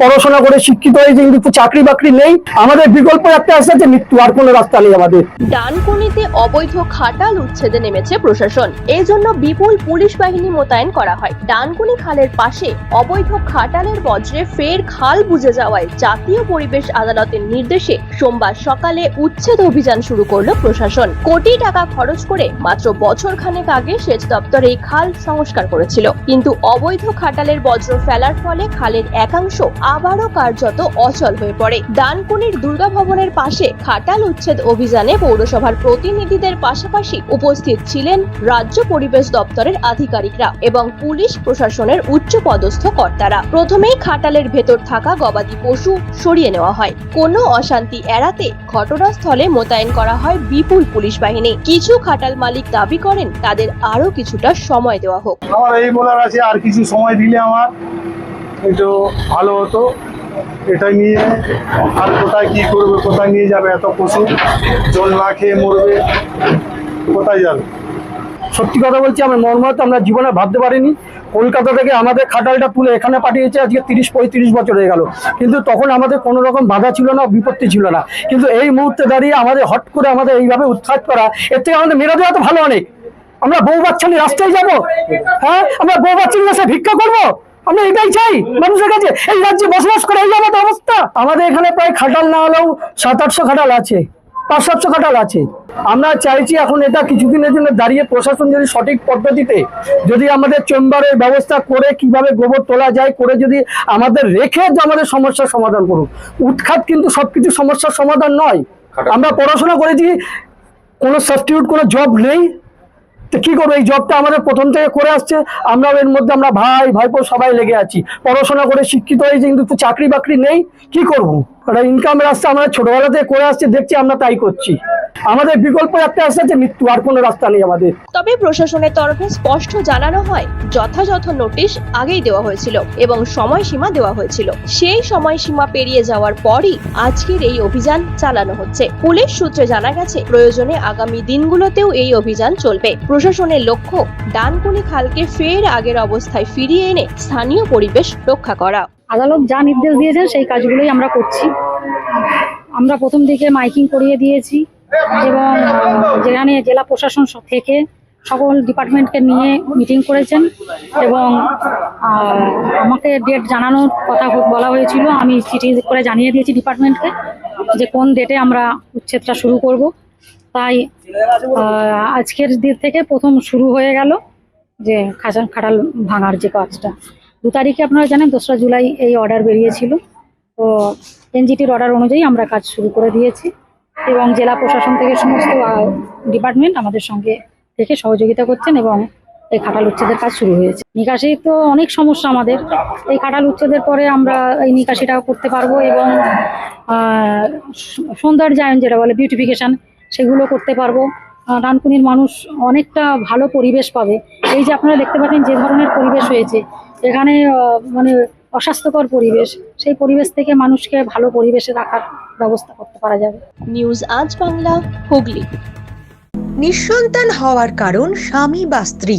পড়াশোনা করে শিক্ষিত হয়েছে, কিন্তু চাকরি বাকরি নেই। আমাদের বিকল্প একটা আসছে যে মৃত্যু, আর কোনো রাস্তা নেই আমাদের। ডানকুনিতে অবৈধ খাটাল উচ্ছেদে নেমেছে প্রশাসন। এই জন্য বিপুল পুলিশ বাহিনী মোতায়েন করা হয়। ডানকুনি খালের পাশে অবৈধ খাটালের বজ্রে ফের খাল বুঝে যাওয়ায় জাতীয় পরিবেশ আদালতের নির্দেশে সোমবার সকালে উচ্ছেদ অভিযান শুরু করল প্রশাসন। কোটি টাকা খরচ করে মাত্র বছর খানেক আগে সেচ দপ্তর এই খাল সংস্কার করেছিল। কিন্তু অবৈধ খাটালের বজ্র ফেলার ফলে খালের একাংশ আবারও কার্যত অচল হয়ে পড়ে। ডানকুনির দুর্গা ভবনের পাশে খাটাল উচ্ছেদ অভিযানে পৌরসভার প্রতিনিধিদের পাশাপাশি উপস্থিত ছিলেন রাজ্য পরিবেশ দপ্তরের আধিকারিকরা এবং পুলিশ প্রশাসনের উচ্চ পদস্থ কর্তারা। প্রথমেই খাটালের ভেতর থাকা গবাদি পশু সরিয়ে নেওয়া হয়। কোনো অশান্তি এড়াতে ঘটনাস্থলে মোতায়েন করা হয় বিপুল পুলিশ বাহিনী। কিছু খাটাল মালিক দাবি করেন, তাদের আরও কিছুটা সময় দেওয়া হোক। আমার এই বলার আছে, আর কিছু সময় দিলে আমার একটু ভালো হতো। এটা নিয়ে আর কোথায় কি করবে, কোথায় নিয়ে যাবে এত পশু? জল না খেয়ে মরবে, কোথায় যাবে? সত্যি কথা বলছি আমার মর্মাহত, আমরা জীবনে ভাবতে পারিনি। কলকাতা থেকে আমাদের খাটালটা তুলে এখানে পাঠিয়েছে, আজকে তিরিশ, পঁয়ত্রিশ বছর হয়ে গেল। কিন্তু তখন আমাদের কোনো রকম বাধা ছিল না, বিপত্তি ছিল না। কিন্তু এই মুহূর্তে দাঁড়িয়ে আমাদের হট করে আমাদের এইভাবে উৎখাত করা, এর থেকে আমাদের মেরে দেওয়া তো ভালো অনেক। আমরা বউ বাচ্চা নিয়ে রাস্তায় যাব? হ্যাঁ? আমরা বউ বাচ্চা নিয়ে ভিক্ষা করব? আমরা এটাই চাই মানুষের কাছে। এই রাজ্যে বসবাস করে এই আমাদের অবস্থা। আমাদের এখানে প্রায় খাটাল না হলেও সাত আটশো খাটাল আছে পাঁচ সাতশো খাটাল আছে। আমরা চাইছি এখন এটা কিছুদিনের জন্য দাঁড়িয়ে প্রশাসন যদি সঠিক পদ্ধতিতে যদি আমাদের চেম্বারের ব্যবস্থা করে কীভাবে গোবর তোলা যায় করে যদি আমাদের রেখে যে আমাদের সমস্যার সমাধান করুক। উৎখাত কিন্তু সবকিছু সমস্যার সমাধান নয়। আমরা পড়াশোনা করেছি কোনো সাবস্টিটিউট কোনো জব নেই। তো কি করব? এই জবটা আমাদের প্রথম থেকে করে আসছে। আমরা এর মধ্যে আমরা ভাই, ভাইপো সবাই লেগে আছি। পড়াশোনা করে শিক্ষিত হয়েছি, কিন্তু চাকরি বাকরি নেই। কি করব? একটা ইনকাম রাস্তা আমরা ছোটবেলা থেকে করে আসছি দেখছি আমরা তাই করছি। আমাদের বিকল্প একটা আসছে যে মৃত্যু আর কোনো রাস্তা নেই আমাদের। তবে প্রশাসনের তরফে স্পষ্ট জানানো হয় যথাযথ নোটিশ আগেই দেওয়া হয়েছিল এবং সময়সীমা দেওয়া হয়েছিল। সেই সময়সীমা পেরিয়ে যাওয়ার পরই আজকের এই অভিযান চালানো হচ্ছে। পুলিশ সূত্রে জানা গেছে প্রয়োজনে আগামী দিনগুলোতেও এই অভিযান চলবে। প্রশাসনের লক্ষ্য ডানকুনি খালকে ফের আগের অবস্থায় ফিরিয়ে এনে স্থানীয় পরিবেশ রক্ষা করা। আদালত যা নির্দেশ দিয়েছেন সেই কাজগুলোই আমরা করছি। আমরা প্রথম দিকে মাইকিং করিয়ে দিয়েছি এবং যেখানে জেলা প্রশাসন থেকে সকল ডিপার্টমেন্টকে নিয়ে মিটিং করেছেন এবং আমাকে ডেট জানানোর কথা বলা হয়েছিল। আমি চিঠি করে জানিয়ে দিয়েছি ডিপার্টমেন্টকে যে কোন ডেটে আমরা উচ্ছেদটা শুরু করব। তাই আজকের দিন থেকে প্রথম শুরু হয়ে গেল যে খাঁচা খাটাল ভাঙার যে কাজটা। দু তারিখে আপনারা জানেন দোসরা জুলাই এই অর্ডার বেরিয়েছিল। তো এনজিটির অর্ডার অনুযায়ী আমরা কাজ শুরু করে দিয়েছি এবং জেলা প্রশাসন থেকে সমস্ত ডিপার্টমেন্ট আমাদের সঙ্গে থেকে সহযোগিতা করছেন এবং এই খাটাল উচ্ছেদের কাজ শুরু হয়েছে। নিকাশি তো অনেক সমস্যা আমাদের। এই খাটাল উচ্ছেদের পরে আমরা এই নিকাশিটা করতে পারব এবং সৌন্দর্যায়ন যেটা বলে বিউটিফিকেশন সেগুলো করতে পারব। ডানকুনির মানুষ অনেকটা ভালো পরিবেশ পাবে। এই যে আপনারা দেখতে পাচ্ছেন যে ধরনের পরিবেশ হয়েছে। এখানে মানে অস্বাস্থ্যকর পরিবেশ সেই পরিবেশ থেকে মানুষকে ভালো পরিবেশে রাখার ব্যবস্থা করতে পারা যাবে। নিউজ আজ বাংলা হুগলি। নিঃসন্তান হওয়ার কারণ স্বামী বা স্ত্রী।